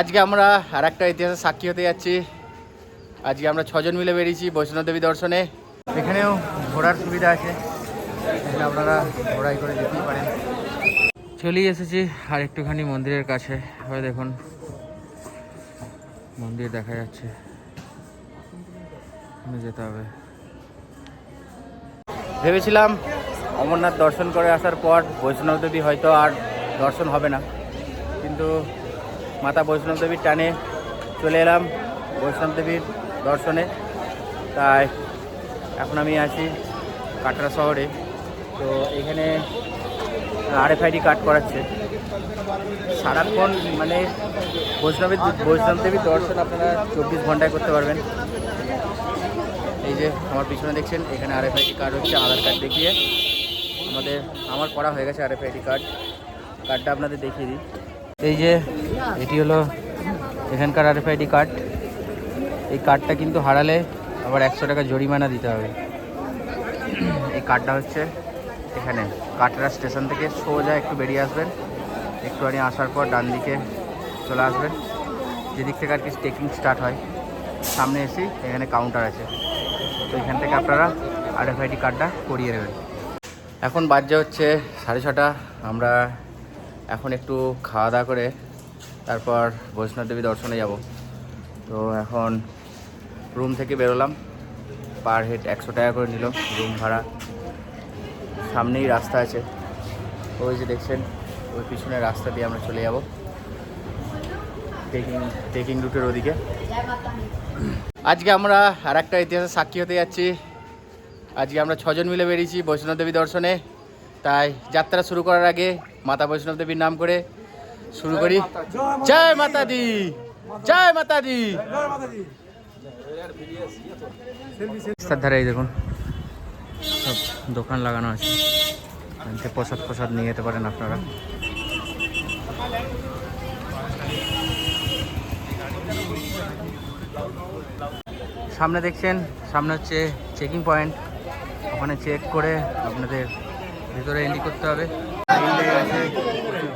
আজকে আমরা আর একটা ইতিহাসের সাক্ষী হতে যাচ্ছি। আজকে আমরা ছজন মিলে বেরিয়েছি বৈষ্ণব দেবী দর্শনে। এখানেও ঘোরার সুবিধা আছে। আপনারা ঘোড়াই করে যেতেই পারেন। চলেই এসেছি আর একটুখানি মন্দিরের কাছে। হয় দেখুন, মন্দির দেখা যাচ্ছে। যেতে হবে। ভেবেছিলাম অমরনাথ দর্শন করে আসার পর বৈষ্ণব দেবী হয়তো আর দর্শন হবে না। কিন্তু মাতা বৈষ্ণব দেবীর টানে চলে এলাম। বৈষ্ণব দেবীর দর্শনে। তাই এখন আমি আছি কাটরা শহরে। তো এখানে আরএফআইডি কার্ড করাচ্ছে। সারাক্ষণ মানে বৈষ্ণবের বৈষ্ণব দেবীর দর্শন আপনারা চব্বিশ ঘন্টায় করতে পারবেন। এই যে আমার পিছনে দেখছেন, এখানে আরএফআইডি কার্ড হচ্ছে আধার কার্ড দেখিয়ে। আমাদের, আমার করা হয়ে গেছে আরএফআইডি কার্ড। কার্ডটা আপনাদের দেখিয়ে দিই। এই যে এটি হলো এখানকার আরএফআইডি কার্ড এই কার্ডটা কিন্তু হারালে আবার একশো টাকা জরিমানা দিতে হবে। এই কার্ডটা হচ্ছে এখানে, কাটরা স্টেশন থেকে সোজা একটু বেরিয়ে আসবেন। একটুখানি আসার পর ডান দিকে চলে আসবেন। যেদিক থেকে আর কি টেকিং স্টার্ট হয়, সামনে এসেই এখানে কাউন্টার আছে। তো এখান থেকে আপনারা আর এফ আরএফআইডি কার্ডটা করিয়ে নেবেন। এখন বাজে হচ্ছে সাড়ে ছটা। আমরা এখন একটু খাওয়া দাওয়া করে তারপর বৈষ্ণব দেবী দর্শনে যাব। তো এখন রুম থেকে বেরোলাম। পার হেড একশো টাকা করে নিল রুম ভাড়া। সামনেই রাস্তা আছে। ওই যে দেখছেন, ওই পিছনের রাস্তা দিয়ে আমরা চলে যাব। টেকিং টেকিং রুটের ওদিকে। আজকে আমরা আর একটা ইতিহাসের সাক্ষী হতে যাচ্ছি। আজকে আমরা ছজন মিলে বেরিয়েছি বৈষ্ণব দেবী দর্শনে। তাই যাত্রা শুরু করার আগে মাতা বৈষ্ণব দেবীর নাম করে শুরু করি। জয় মাতা দি জয় মাতা দি ধারে দেখুন, সব দোকান লাগানো আছে। প্রসাদ প্রসাদ নিয়ে যেতে পারেন আপনারা। সামনে দেখছেন, সামনে হচ্ছে চেকিং পয়েন্ট ওখানে চেক করে আপনাদের ভিতরে এন্ট্রি করতে হবে।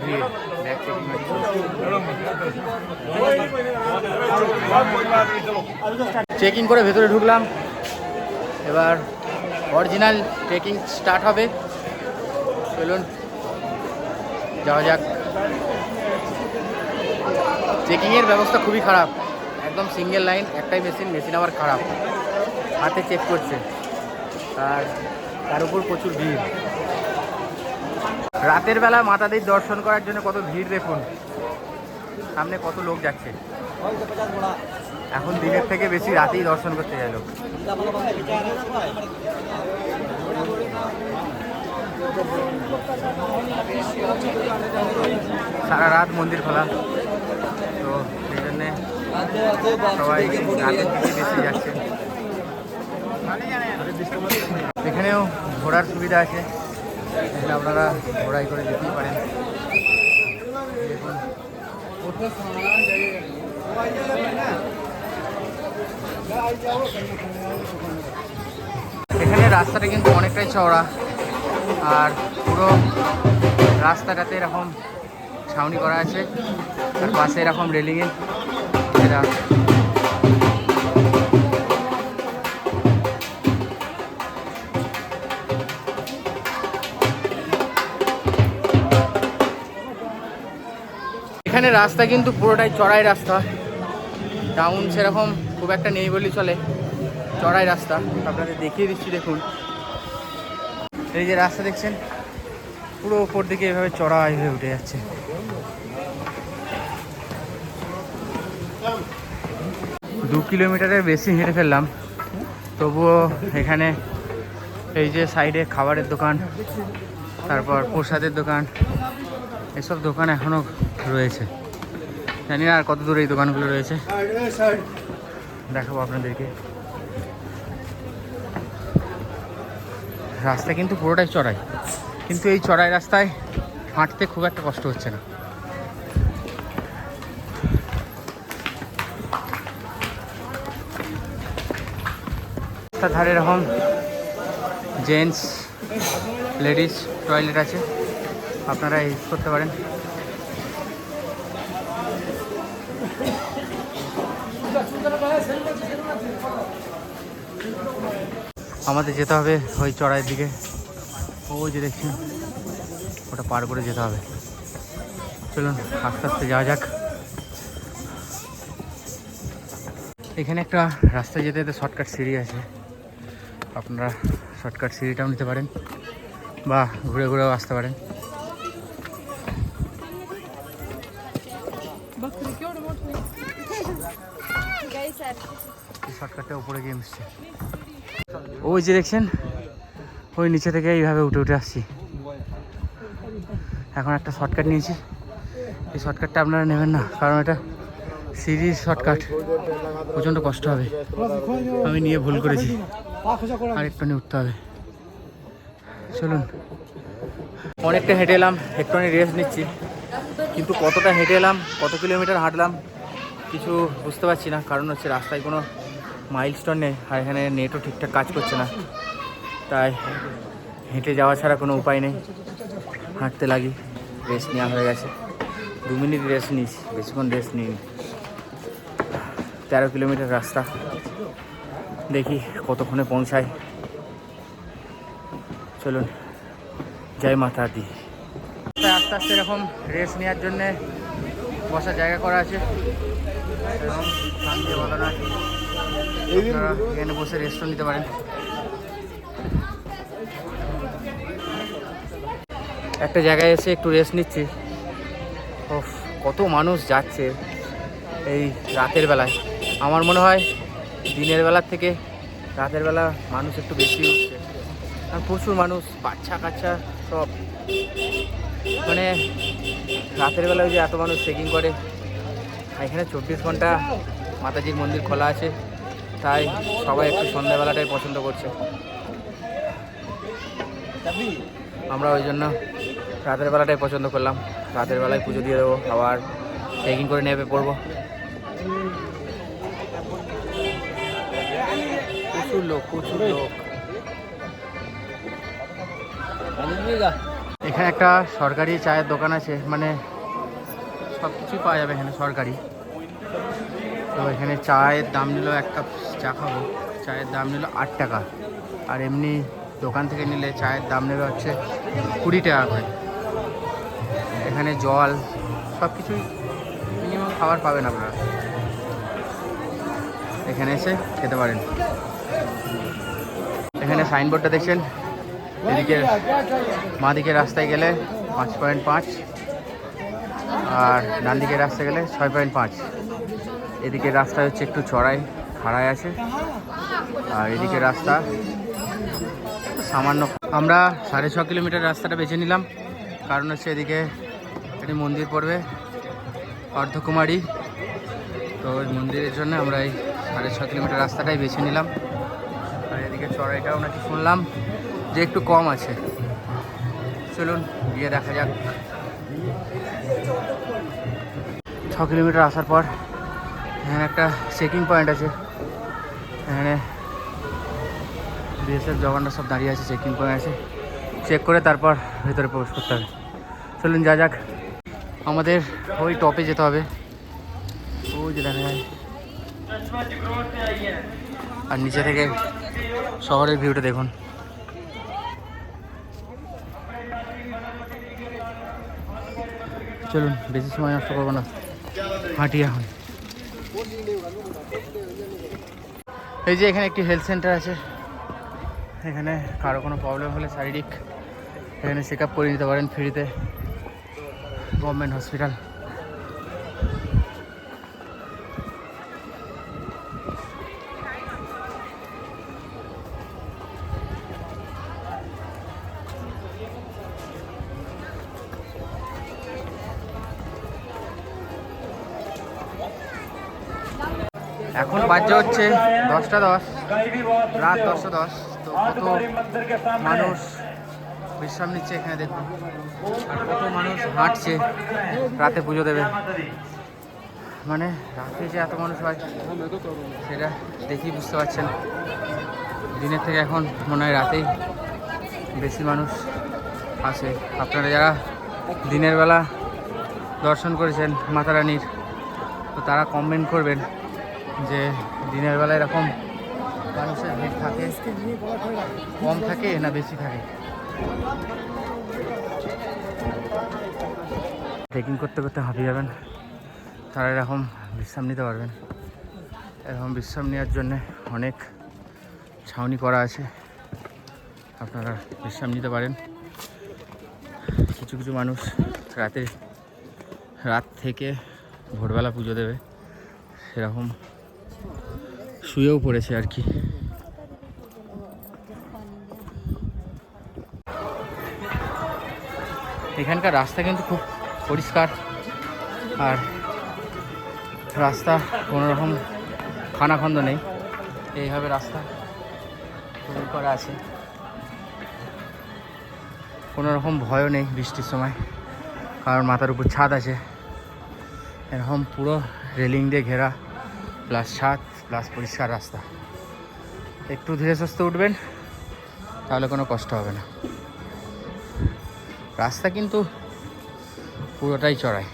ভিড়। চেকিং করে ভেতরে ঢুকলাম। এবার অরিজিনাল ট্রেকিং স্টার্ট হবে। চলুন, যাওয়া যাক। চেকিংয়ের ব্যবস্থা খুবই খারাপ। একদম সিঙ্গেল লাইন একটাই মেশিন মেশিন আবার খারাপ। হাতে চেক করছে। আর তার উপর প্রচুর ভিড়। রাতের বেলা মাতাদের দর্শন করার জন্য কত ভিড় দেখুন। সামনে কত লোক যাচ্ছে। এখন দিনের থেকে বেশি রাতেই দর্শন করতে লোক। সারা রাত মন্দির খোলা। তো সেই জন্যে সবাই রাতের দিকে বেশি যাচ্ছে। এখানেও ঘোরার সুবিধা আছে। এখানে আপনারা ঘোড়াই করে যেতেই পারেন। এখানে রাস্তাটা কিন্তু অনেকটাই চওড়া, আর পুরো রাস্তাটাতে এরকম ছাউনি করা আছে, আর পাশে এরকম রেলিংয়ে এরা এখানে রাস্তা কিন্তু পুরোটাই চড়াই রাস্তা। ডাউন সেরকম খুব একটা নেই বললেই চলে। চড়াই রাস্তা। আপনাদের দেখিয়ে দিচ্ছি, দেখুন। এই যে রাস্তা দেখছেন, পুরো ওপর দিকে এভাবে চড়াই হয়ে উঠে যাচ্ছে। দু কিলোমিটারের বেশি হেঁটে ফেললাম। তবুও এখানে এই যে সাইডে খাবারের দোকান, তারপর প্রসাদের দোকান, এসব দোকান এখনও রয়েছে। জানি না আর কত দূরে এই দোকানগুলো রয়েছে। দেখাবো আপনাদেরকে। রাস্তা কিন্তু পুরোটাই চড়াই। কিন্তু এই চড়াই রাস্তায় হাঁটতে খুব একটা কষ্ট হচ্ছে না। রাস্তার ধারে এরকম জেন্টস, লেডিস, টয়লেট আছে। আপনারা ইউজ করতে পারেন। আমাদের যেতে হবে ওই চড়াইয়ের দিকে। ও যে দেখছি ওটা পার করে যেতে হবে। চলুন আস্তে আস্তে যাওয়া যাক। এখানে একটা রাস্তায় যেতে যেতে শর্টকাট সিঁড়ি আছে। আপনারা শর্টকাট সিঁড়িটাও নিতে পারেন বা ঘুরে ঘুরেও আসতে পারেন। এই শর্টকাটটা উপরে গিয়ে মিশছে। ওই যে দেখছেন? ওই নিচে থেকে এইভাবে উঠে উঠে আসছি। এখন একটা শর্টকাট নিয়েছি। এই শর্টকাটটা আপনারা নেবেন না, কারণ এটা সিরিজ শর্টকাট প্রচণ্ড কষ্ট হবে। আমি নিয়ে ভুল করেছি। আর একটুখানি উঠতে হবে। চলুন। অনেকটা হেঁটে এলাম একটুখানি রেস্ট নিচ্ছি। কিন্তু কতটা হেঁটে এলাম, কত কিলোমিটার হাঁটলাম, কিছু বুঝতে পারছি না। কারণ হচ্ছে রাস্তায় কোনো মাইলস্টোন নেই আর এখানে নেটও ঠিকঠাক কাজ করছে না। তাই হেঁটে যাওয়া ছাড়া কোনো উপায় নেই। হাঁটতে লাগি রেস্ট নেওয়া হয়ে গেছে। দু মিনিট রেস্ট নিয়েছি বেশিক্ষণ রেস্ট নিইনি। তেরো কিলোমিটার রাস্তা। দেখি কতক্ষণে পৌঁছায় চলুন, জয় মাতা দি। আস্তে আস্তে এরকম রেস্ট নেওয়ার জন্যে বসার জায়গা করা আছে। এরকম দিয়ে বাঁধানো আছে। আপনারা এখানে বসে রেস্টও নিতে পারেন। একটা জায়গায় এসে একটু রেস্ট নিচ্ছি। ওফ কত মানুষ যাচ্ছে এই রাতের বেলায়। আমার মনে হয় দিনের বেলার থেকে রাতের বেলা মানুষ একটু বেশি উঠছে আর প্রচুর মানুষ, বাচ্চা কাচ্চা সব। মানে রাতের বেলায় যে এত মানুষ চেকিং করে। এখানে চব্বিশ ঘণ্টা মাতাজির মন্দির খোলা আছে। তাই সবাই একটু সন্ধ্যাবেলাটাই পছন্দ করছে। আমরা ওই জন্য রাতের বেলাটাই পছন্দ করলাম। রাতের বেলায় পুজো দিয়ে দেবো, আবার ট্রেকিং করে নেবে পড়ব প্রচুর লোক প্রচুর লোক। এখানে একটা সরকারি চায়ের দোকান আছে মানে সব কিছুই পাওয়া যাবে এখানে সরকারি। এখানে চায়ের দাম নিল এক কাপ চা খাব। চায়ের দাম নিল আট টাকা। আর এমনি দোকান থেকে নিলে চায়ের দাম নেবে হচ্ছে কুড়ি টাকা করে। এখানে জল সব কিছুই মিনিমাম খাবার পাবেন আপনারা। এখানে এসে খেতে পারেন। এখানে সাইনবোর্ডটা দেখছেন? এদিকে মা দিকে রাস্তায় গেলে পাঁচ পয়েন্ট পাঁচ, আর ডান দিকে রাস্তায় গেলে ছয় পয়েন্ট পাঁচ। এদিকে রাস্তা হচ্ছে একটু চড়াই খাড়ায় আছে। আর এদিকে রাস্তা সামান্য আমরা সাড়ে ছ কিলোমিটার রাস্তাটা বেছে নিলাম। কারণ হচ্ছে এদিকে একটি মন্দির পড়বে, অর্ধকুমারী। তো ওই মন্দিরের জন্য আমরা এই সাড়ে ছ কিলোমিটার রাস্তাটাই বেছে নিলাম। আর এদিকে চড়াইটাও নাকি শুনলাম যে একটু কম আছে। চলুন, গিয়ে দেখা যাক। ছ কিলোমিটার আসার পর এখানে একটা চেকিং পয়েন্ট আছে। এখানে বিএসএফ জওয়ানরা সব দাঁড়িয়ে আছে চেকিং পয়েন্ট আছে। চেক করে তারপর ভেতরে প্রবেশ করতে হবে। চলুন, যা যাক। আমাদের ওই টপে যেতে হবে। ওই যে দেখা যায়। আর নিচে থেকে শহরের ভিউটা দেখুন। চলুন, বেশি সময় নষ্ট করব না। হাঁটি এখন। এই যে এখানে একটি হেলথ সেন্টার আছে। এখানে কারও কোনো প্রবলেম হলে শারীরিক এখানে চেক আপ করে নিতে পারেন ফ্রিতে গভর্নমেন্ট হসপিটাল এখন বাজে হচ্ছে দশটা দশ। রাত দশটা দশ। তো কত মানুষ বিশ্রাম নিচ্ছে এখানে দেখুন। আর কত মানুষ হাঁটছে রাতে পুজো দেবে। মানে রাতে যে এত মানুষ হয় সেটা দেখি বুঝতে পারছেন। দিনের থেকে এখন মনে হয় রাতেই বেশি মানুষ আসে। আপনারা যারা দিনের বেলা দর্শন করেছেন মাতা রানীর তো তারা কমেন্ট করবেন। যে দিনের বেলা এরকম মানুষের ভিড় থাকে, কম থাকে না বেশি থাকে? ট্রেকিং করতে করতে হাঁপিয়ে যাবেন। তারা এরকম বিশ্রাম নিতে পারবেন। এরকম বিশ্রাম নেওয়ার জন্য অনেক ছাউনি করা আছে। আপনারা বিশ্রাম নিতে পারেন। কিছু কিছু মানুষ রাতে, রাত থেকে ভোরবেলা পুজো দেবে। সেরকম শুয়েও পড়েছে আর কি। এখানকার রাস্তা কিন্তু খুব পরিষ্কার। আর রাস্তা কোনো রকম খানাখন্দ নেই। এইভাবে রাস্তা তৈরি করা আছে। কোনো রকম ভয়ও নেই বৃষ্টির সময়। কারণ মাথার উপর ছাদ আছে। এরকম পুরো রেলিং দিয়ে ঘেরা। প্লাস ছাদ। প্লাস পরিষ্কার রাস্তা। একটু ধীরে সুস্থে উঠবেন, তাহলে কোনো কষ্ট হবে না। রাস্তা কিন্তু পুরোটাই চড়াই।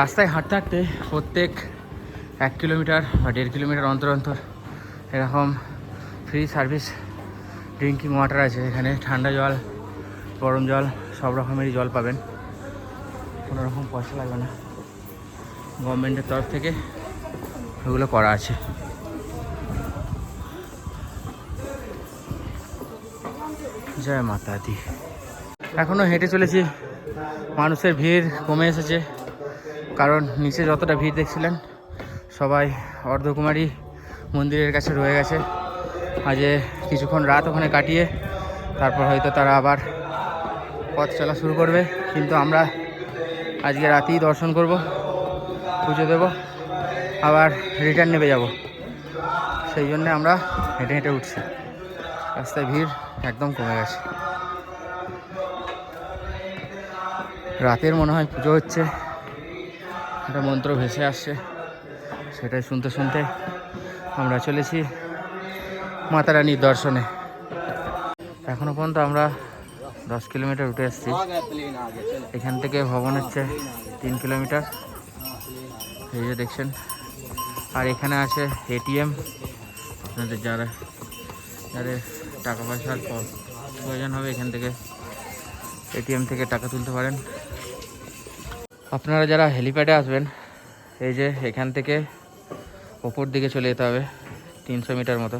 রাস্তায় হাঁটতে হাঁটতে প্রত্যেক এক কিলোমিটার বা দেড় কিলোমিটার অন্তর অন্তর এরকম ফ্রি সার্ভিস ড্রিঙ্কিং ওয়াটার আছে। এখানে ঠান্ডা জল, গরম জল সব রকমেরই জল পাবেন। কোনো রকম পয়সা লাগবে না। গভর্নমেন্টের তরফ থেকে ওগুলো করা আছে। জয় মাতা দি। এখনও হেঁটে চলেছি। মানুষের ভিড় কমে এসেছে। কারণ নিচে যতটা ভিড় দেখছিলেন, সবাই অর্ধকুমারী মন্দিরের কাছে রয়ে গেছে। আজে কিছুক্ষণ রাত ওখানে কাটিয়ে, তারপর হয়তো তারা আবার পথ চলা শুরু করবে, কিন্তু আমরা আজকে রাতেই দর্শন করব, পুজো দেব, আবার রিটার্ন নেবে যাব। সেই জন্য আমরা হেঁটে হেঁটে উঠছি। রাস্তায় ভিড় একদম কমে গেছে। রাতের মনে হয় পুজো হচ্ছে। একটা মন্ত্র ভেসে আসছে। সেটাই শুনতে শুনতে আমরা চলেছি মাতা রানীর দর্শনে। এখনও পর্যন্ত আমরা দশ কিলোমিটার উঠে এসেছি এখান থেকে ভবন হচ্ছে তিন কিলোমিটার। এই যে দেখছেন। আর এখানে আছে এটিএম। আপনাদের যারা যাদের টাকা পয়সার প্রয়োজন হবে এখান থেকে এটিএম থেকে টাকা তুলতে পারেন। আপনারা যারা হেলিপ্যাডে আসবেন, এই যে এখান থেকে ওপর দিকে চলে যেতে হবে, তিনশো মিটার মতো।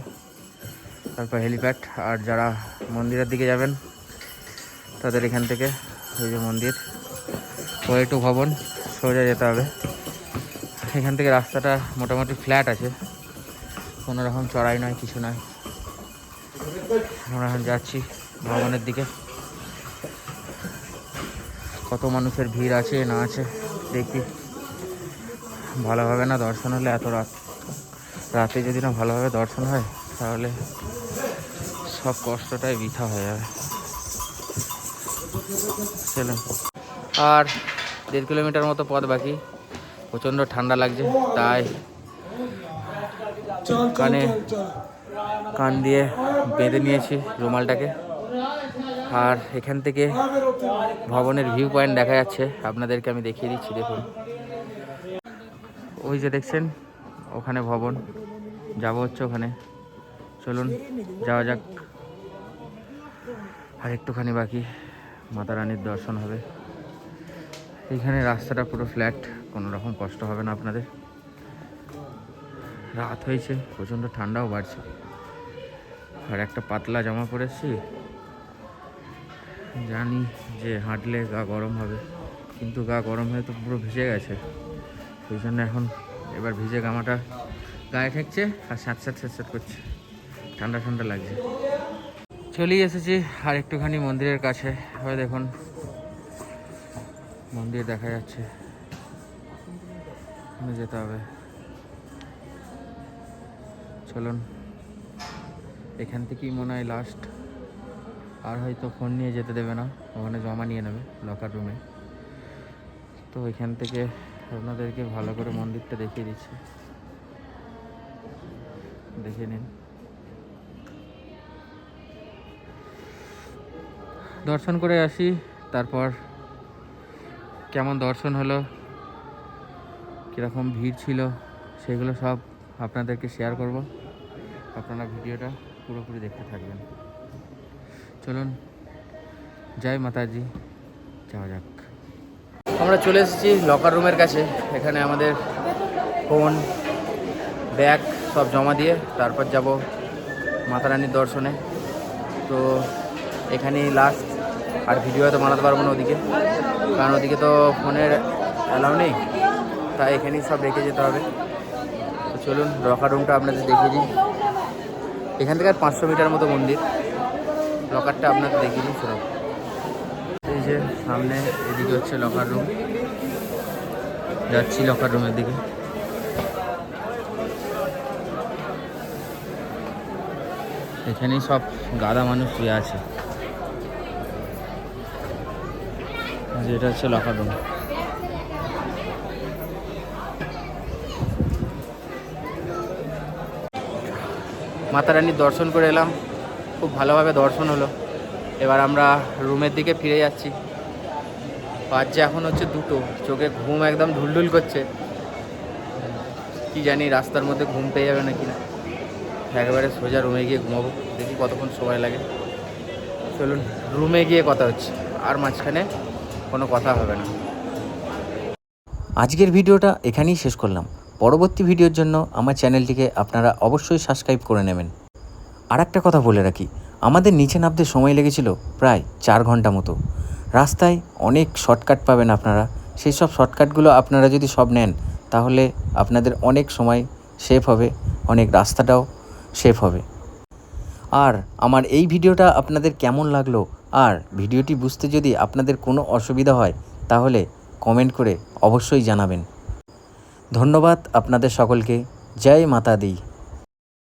তারপর হেলিপ্যাড। আর যারা মন্দিরের দিকে যাবেন তাদের এখান থেকে ওই যে মন্দির। ওয়ে টু ভবন, সোজা যেতে হবে। এখান থেকে রাস্তাটা মোটামুটি ফ্ল্যাট আছে। কোনো রকম চড়াই নয়, কিছু নয়। আমরা এখন যাচ্ছি ভবনের দিকে। কত মানুষের ভিড় আছে, না আছে, দেখি। ভালোভাবে না দর্শন হলে এত রাত। রাতে যদি না ভালোভাবে দর্শন হয়, তাহলে সব কষ্টটাই বৃথা হয়ে যাবে। চলুন আর দেড় কিলোমিটার মতো পথ বাকি। প্রচণ্ড ঠান্ডা লাগছে, তাই কানে কান দিয়ে বেঁধে নিয়েছি রুমালটাকে। আর এখান থেকে ভবনের ভিউ পয়েন্ট দেখা যাচ্ছে, আপনাদেরকে আমি দেখিয়ে দিচ্ছি, দেখুন। ওই যে দেখছেন, ওখানে ভবন। যাব হচ্ছে ওখানে। চলুন, যাওয়া যাক। আর একটুখানি বাকি। মাতা রানীর দর্শন হবে। এইখানে রাস্তাটা পুরো ফ্ল্যাট কোনো রকম কষ্ট হবে না আপনাদের। রাত হয়েছে, প্রচণ্ড ঠান্ডাও বাড়ছে। আর একটা পাতলা জামা পরেছি জানি যে হাঁটলে গা গরম হবে, কিন্তু গা গরম হয়ে তো পুরো ভিজে গেছে। সেই জন্য এখন এবার ভিজে গামাটা গায়ে ঠেকছে আর স্যাঁত স্যাঁত স্যাঁত করছে। ঠান্ডা ঠান্ডা লাগছে। চলেই এসেছি আর একটুখানি মন্দিরের কাছে। হয় দেখুন, মন্দির দেখা যাচ্ছে। যেতে হবে। চলুন, এখান থেকেই মনে হয় লাস্ট আর হয়তো ফোন নিয়ে যেতে দেবে না, ওখানে জমা নিয়ে নেবে লকার রুমে তো এখান থেকে আপনাদেরকে ভালো করে মন্দিরটা দেখিয়ে দিচ্ছি। দেখে নিন। দর্শন করে আসি। তারপর কেমন দর্শন হলো? কীরকম ভিড় ছিল? সেগুলো সব আপনাদেরকে শেয়ার করব। আপনারা ভিডিওটা পুরোপুরি দেখতে থাকবেন। চলুন, জয় মাতাজি। যাওয়া যাক। আমরা চলে এসেছি লকার রুমের কাছে। এখানে আমাদের ফোন ব্যাগ সব জমা দিয়ে তারপর যাব মাতা রানীর দর্শনে। তো এখানেই লাস্ট আর ভিডিও হয়তো বানাতে পারব না ওদিকে। কারণ ওদিকে তো ফোনের অ্যালাউ নেই, তাই এখানেই সব রেখে যেতে হবে। তো চলুন লকার রুমটা আপনাদের দেখিয়ে দিই। এখান থেকে আর পাঁচশো মিটার মতো মন্দির। লকারটা আপনাদের দেখিয়ে দিই, চলুন। এই যে সামনে, এদিকে হচ্ছে লকার রুম যাচ্ছি লকার রুমের দিকে। এখানেই সব গাদা মানুষ শুয়ে আছে। এটা হচ্ছে লকার রুম মাতা রানীর দর্শন করে এলাম। খুব ভালোভাবে দর্শন হলো। এবার আমরা রুমের দিকে ফিরে যাচ্ছি। বাজছে এখন হচ্ছে দুটো। চোখে ঘুম একদম ঢুলঢুল করছে। কি জানি রাস্তার মধ্যে ঘুম পেয়ে যাবে নাকি না। একেবারে সোজা রুমে গিয়ে ঘুমাবো। দেখি কতক্ষণ সময় লাগে। চলুন, রুমে গিয়ে কথা হচ্ছে। আর মাঝখানে কোনো কথা হবে না। আজকের ভিডিওটা এখানেই শেষ করলাম। পরবর্তী ভিডিওর জন্য আমার চ্যানেলটিকে আপনারা অবশ্যই সাবস্ক্রাইব করে নেবেন। আর একটা কথা বলে রাখি, আমাদের নিচে নামতে সময় লেগেছিল প্রায় চার ঘণ্টা মতো। রাস্তায় অনেক শর্টকাট পাবেন আপনারা। সেই সব শর্টকাটগুলো আপনারা যদি সব নেন, তাহলে আপনাদের অনেক সময় সেভ হবে, অনেক রাস্তাটাও সেভ হবে। আর আমার এই ভিডিওটা আপনাদের কেমন লাগল আর ভিডিওটি বুঝতে যদি আপনাদের কোনো অসুবিধা হয়, তাহলে কমেন্ট করে অবশ্যই জানাবেন। ধন্যবাদ আপনাদের সকলকে। জয় মাতা দি